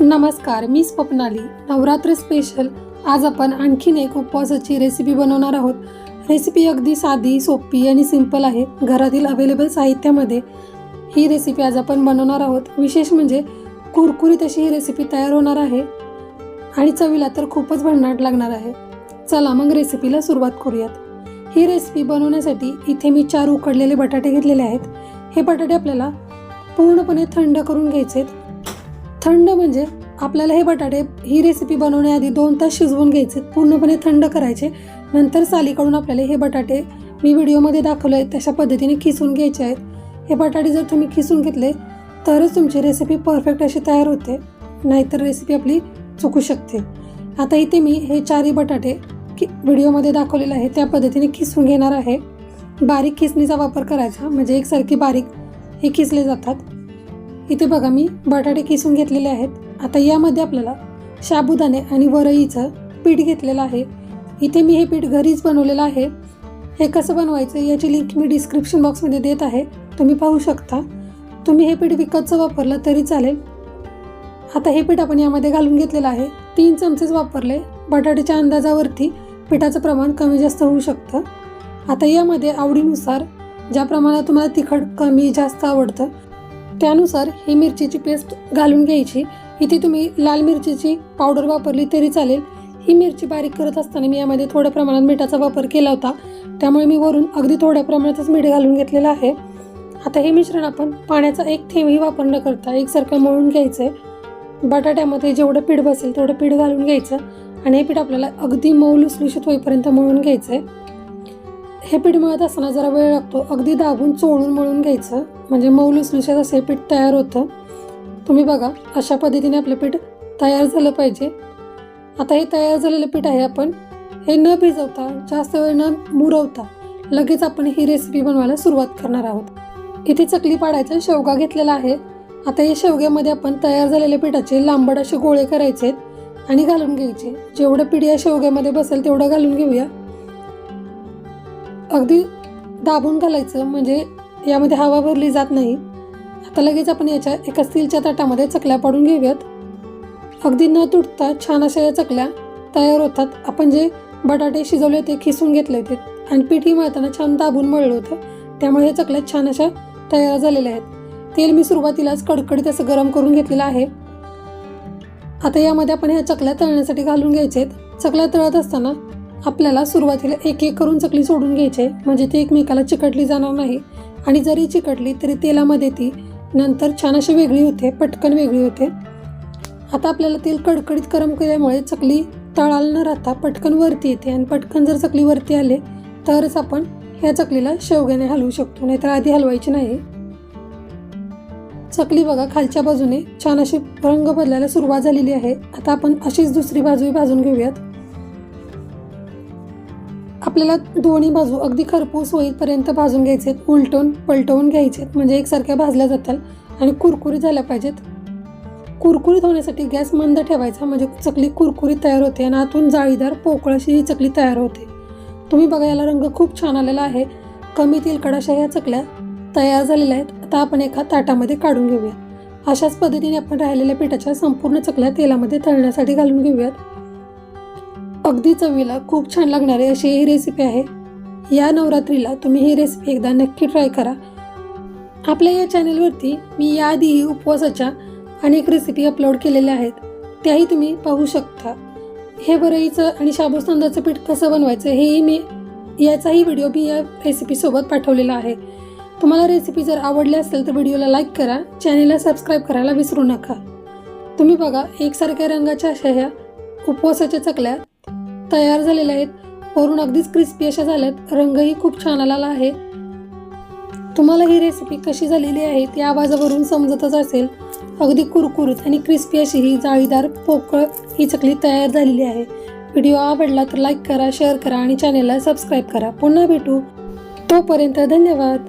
नमस्कार मी स्वप्नाली. नवरात्र स्पेशल आज आपण आणखीन एक उपवासाची रेसिपी बनवणार आहोत. रेसिपी अगदी साधी सोपी आणि सिंपल आहे. घरातील अवेलेबल साहित्यामध्ये ही रेसिपी आज आपण बनवणार आहोत. विशेष म्हणजे कुरकुरीत अशी ही रेसिपी तयार होणार आहे. आणि चवीला तर खूपच भन्नाट लागणार आहे. चला मग रेसिपीला सुरुवात करूयात. ही रेसिपी बनवण्यासाठी इथे मी चार उकडलेले बटाटे घेतलेले आहेत. हे बटाटे आपल्याला पूर्णपणे थंड करून घ्यायचे आहेत थंड म्हणजे आपल्याला हे बटाटे ही रेसिपी बनवण्याआधी दोन तास शिजवून घ्यायचे पूर्णपणे थंड करायचे. नंतर सालीकडून आपल्याला हे बटाटे मी व्हिडिओमध्ये दाखवले आहेत तशा पद्धतीने किसून घ्यायचे आहेत. हे बटाटे जर तुम्ही खिसून घेतले तरच तुमची रेसिपी परफेक्ट अशी तयार होते नाहीतर रेसिपी आपली चुकू शकते. आता इथे मी हे चारही बटाटे की व्हिडिओमध्ये दाखवलेलं आहे त्या पद्धतीने किसून घेणार आहे. बारीक किसणीचा वापर करायचा म्हणजे एकसारखी बारीक हे खिसले जातात. इथे बघा मी बटाटे किसून घेतलेले आहेत. आता यामध्ये आपल्याला शाबुदाणे आणि वरईचं पीठ घेतलेलं आहे. इथे मी हे पीठ घरीच बनवलेलं आहे. हे कसं बनवायचं याची लिंक मी डिस्क्रिप्शन बॉक्समध्ये देत आहे. तुम्ही पाहू शकता. तुम्ही हे पीठ विकतचं वापरलं तरी चालेल. आता हे पीठ आपण यामध्ये घालून घेतलेलं आहे. तीन चमचेच वापरले. बटाट्याच्या अंदाजावरती पिठाचं प्रमाण कमी जास्त होऊ शकतं. आता यामध्ये आवडीनुसार ज्या प्रमाणात तुम्हाला तिखट कमी जास्त आवडतं त्यानुसार ही मिरचीची पेस्ट घालून घ्यायची. इथे तुम्ही लाल मिरचीची पावडर वापरली तरी चालेल. ही मिरची बारीक करत असताना मी यामध्ये थोड्या प्रमाणात मिठाचा वापर केला होता. त्यामुळे मी वरून अगदी थोड्या प्रमाणातच मीठ घालून घेतलेलं आहे. आता हे मिश्रण आपण पाण्याचा एक थेंबही वापर न करता एकसारखं मळून घ्यायचं आहे बटाट्यामध्ये जेवढं पीठ बसेल तेवढं पीठ घालून घ्यायचं आणि हे पीठ आपल्याला अगदी मऊ लुसलुशीत होईपर्यंत मळून घ्यायचं आहे हे पीठ मळत असताना जरा वेळ लागतो. अगदी दाबून चोळून मळून घ्यायचं. म्हणजे मऊ लुसलुशात असे हे पीठ तयार होतं. तुम्ही बघा अशा पद्धतीने आपलं पीठ तयार झालं पाहिजे. आता हे तयार झालेलं पीठ आहे आपण. हे न भिजवता जास्त वेळ न मुरवता लगेच आपण ही रेसिपी बनवायला सुरुवात करणार आहोत. इथे चकली पाडायचं शेवगा घेतलेला आहे. आता या शेवग्यामध्ये आपण तयार झालेल्या पिठाचे लांबड असे गोळे करायचे आणि घालून घ्यायचे. जेवढं पीठ या शेवग्यामध्ये बसेल तेवढं घालून घेऊया. अगदी दाबून घालायचं म्हणजे यामध्ये हवा भरली जात नाही. आता लगेच आपण याच्या एका स्टीलच्या ताटामध्ये चकल्या पाडून घेऊयात. अगदी न तुटता छान अशा या चकल्या तयार होतात. आपण जे बटाटे शिजवले होते खिसून घेतले होते आणि पीठही मळताना छान दाबून मळलं होतं. त्यामुळे हे चकल्या छान अशा तयार झालेल्या आहेत. तेल मी सुरुवातीलाच कडकडीत असं गरम करून घेतलेलं आहे. आता यामध्ये आपण ह्या चकल्या तळण्यासाठी घालून घ्यायचे आहेत. चकल्या तळत असताना आपल्याला सुरुवातीला एक एक करून चकली सोडून घ्यायचे म्हणजे ती एकमेकाला चिकटली जाणार नाही. आणि जरी चिकटली तरी तेलामध्ये ती. नंतर छान अशी वेगळी होते पटकन वेगळी होते. आता आपल्याला तेल कडकडीत गरम केल्यामुळे चकली तळाला न राहता पटकन वरती येते आणि पटकन जर चकली वरती आले तरच आपण ह्या चकलीला शेवग्याने हलवू शकतो नाहीतर आधी हलवायची नाही. चकली बघा खालच्या बाजूने छान अशी रंग बदलायला सुरुवात झालेली आहे. आता आपण अशीच दुसरी बाजूही भाजून घेऊयात. आपल्याला दोन्ही बाजू अगदी खरपूस होईपर्यंत भाजून घ्यायचे आहेत उलटून पलटवून घ्यायचे. आहेत म्हणजे एकसारख्या भाजल्या जातात आणि कुरकुरीत झाल्या पाहिजेत. कुरकुरीत होण्यासाठी गॅस मंद ठेवायचा म्हणजे चकली कुरकुरीत तयार होते आणि आतून जाळीदार पोकळ अशी ही चकली तयार होते. तुम्ही बघा याला रंग खूप छान आलेला आहे. कमी तेलकडाशा अशा ह्या चकल्या तयार झालेल्या आहेत. आता आपण एका ताटामध्ये काढून घेऊया. अशाच पद्धतीने आपण राहिलेल्या पिठाच्या संपूर्ण चकल्या तेलामध्ये तळण्यासाठी घालून घेऊयात. अगदी चवीला खूप छान लागणारी अशी ही रेसिपी आहे. या नवरात्रीला तुम्ही ही रेसिपी एकदा नक्की ट्राय करा. आपल्या या चॅनेलवरती मी याआधीही उपवासाच्या अनेक रेसिपी अपलोड केलेल्या आहेत. त्याही तुम्ही पाहू शकता. हे बरईचं आणि शाबूस तांदळाचं पीठ कसं बनवायचं हेही मी याचाही व्हिडिओ मी या रेसिपीसोबत पाठवलेला आहे. तुम्हाला रेसिपी जर आवडली असेल तर व्हिडिओला लाईक करा. चॅनेलला सबस्क्राईब करायला विसरू नका. तुम्ही बघा एकसारख्या रंगाच्या अशा ह्या उपवासाच्या चकल्या तयार झालेल्या आहेत. वरून अगदीच क्रिस्पी अशा झाल्यात. रंगही खूप छान आलेला आहे. तुम्हाला ही रेसिपी कशी झालेली आहे ती आवाजावरून समजतच असेल. अगदी कुरकुरीत आणि क्रिस्पी अशी ही जाळीदार पोकळ ही चकली तयार झालेली आहे. व्हिडिओ आवडला तर लाईक करा शेअर करा आणि चॅनेलला सबस्क्राईब करा. पुन्हा भेटू. तोपर्यंत धन्यवाद.